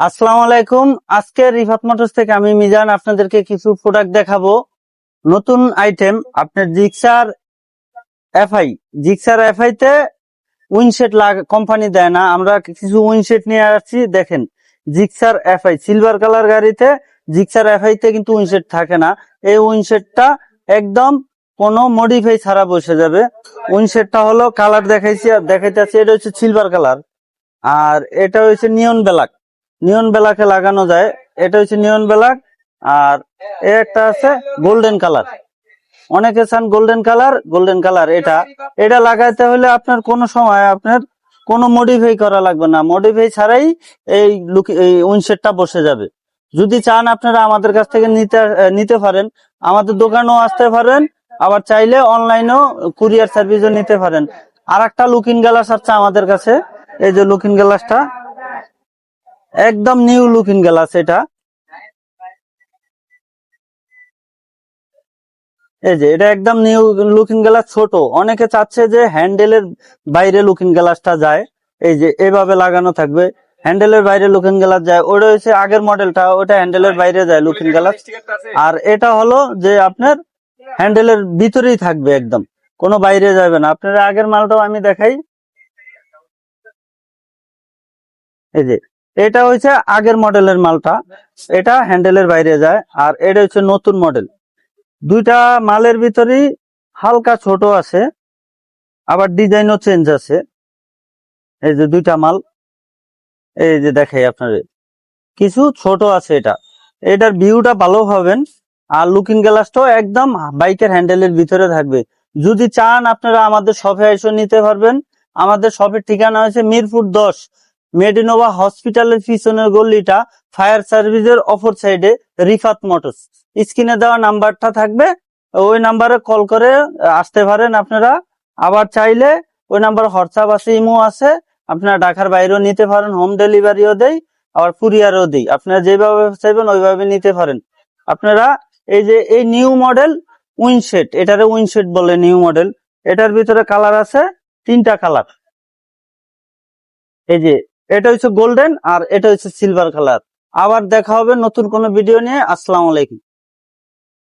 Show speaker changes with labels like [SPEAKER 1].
[SPEAKER 1] আসসালামু আলাইকুম। আজকে রিফাত মোটরস থেকে আমি মিজান আপনাদেরকে কিছু প্রোডাক্ট দেখাবো। নতুন আইটেম আপনার জিক্সার এফআই। জিক্সার এফআই তে উইনশেট লাগ কোম্পানি দেয় না। আমরা কিছু উইনশেট নিয়ে আসছি, দেখেন। জিক্সার এফআই সিলভার কালার গাড়িতে জিক্সার এফআই তে কিন্তু উইনশেট থাকে না। এই উইনশেটটা একদম কোনো মডিফাই ছাড়া বসে যাবে। উইনশেটটা হলো কালার দেখাইছি আর দেখাইতেছি এটা হচ্ছে সিলভার কালার আর এটা হচ্ছে নিয়ন ব্ল্যাক নিয়ন বেলাকে লাগানো যায়। এটা হচ্ছে নিয়ন বেলাক, আর একটা আছে গোল্ডেন কালার। অনেকে চান গোল্ডেন কালার গোল্ডেন কালার এটা। এটা লাগাইতে হলে আপনার কোনো সময় আপনার কোনো মডিফাই করা লাগবে না। মডিফাই ছাড়াই এই লুক এই উইনশেটটা বসে যাবে। যদি চান আপনারা আমাদের কাছ থেকে নিতে নিতে পারেন। আমাদের দোকানেও আসতে পারেন, আবার চাইলে অনলাইনেও কুরিয়ার সার্ভিসও নিতে পারেন। আর একটা লুকিং গ্লাস আছে আমাদের কাছে। এই যে লুকিং গ্লাসটা একদম নিউ লুকিং গ্লাস এটা। এই যে, এটা একদম নিউ লুকিং গ্লাস ছোট। অনেকে চাচ্ছে যে হ্যান্ডেলের বাইরে লুকিং গ্লাসটা যায়। এই যে, এভাবে লাগানো থাকবে। হ্যান্ডেলের বাইরে লুকিং গ্লাস যায়। ওটা হচ্ছে আগের মডেলটা ওটা হ্যান্ডেলের বাইরে যায় লুকিং গ্লাস আর এটা হলো যে আপনার হ্যান্ডেলের ভিতরেই থাকবে একদম। কোনো বাইরে যাবে না। আপনার আগের মালটাও আমি দেখাই। এই যে এটা হচ্ছে আগের মডেলের মালটা। এটা হ্যান্ডেলের বাইরে যায়, আর এটা হচ্ছে নতুন মডেল। দুইটা মালের ভিতরেই হালকা ছোট আছে, আবার ডিজাইনও চেঞ্জ আছে। এই যে দুইটা মাল, এই যে দেখাই আপনার কিছু ছোট আছে এটা। এটার ভিউটা ভালো হবেন, আর লুকিং গ্লাসটাও একদম বাইকের হ্যান্ডেলের ভিতরে থাকবে। যদি চান আপনারা আমাদের শপে এসে নিতে পারবেন। আমাদের শপের ঠিকানা হচ্ছে মিরপুর দশ মেডিনোভা হসপিটালের পিছনের গল্লিটা ফায়ার সার্ভিসের অপর সাইডে রিফাত মোটরস। স্ক্রিনে দেওয়া নাম্বারটা থাকবে, ওই নাম্বারে কল করে আসতে পারেন আপনারা। আবার চাইলে ওই নাম্বার হোয়াটসঅ্যাপ আছে, ইমো আছে, আপনারা ঢাকার বাইরেও নিতে পারেন, হোম ডেলিভারিও দেই, আবার কুরিয়ারও দিই। আপনারা যেভাবে চাইবেন, ওইভাবে নিতে পারেন। আপনারা এই যে, এই নিউ মডেল উইনশেট এটারে উইনশেট বলে নিউ মডেল, এটার ভিতরে কালার আছে তিনটা কালার। এই যে এটা হচ্ছে গোল্ডেন আর এটা হচ্ছে সিলভার কালার আবার দেখা হবে নতুন কোনো ভিডিও নিয়ে। আসসালামু আলাইকুম।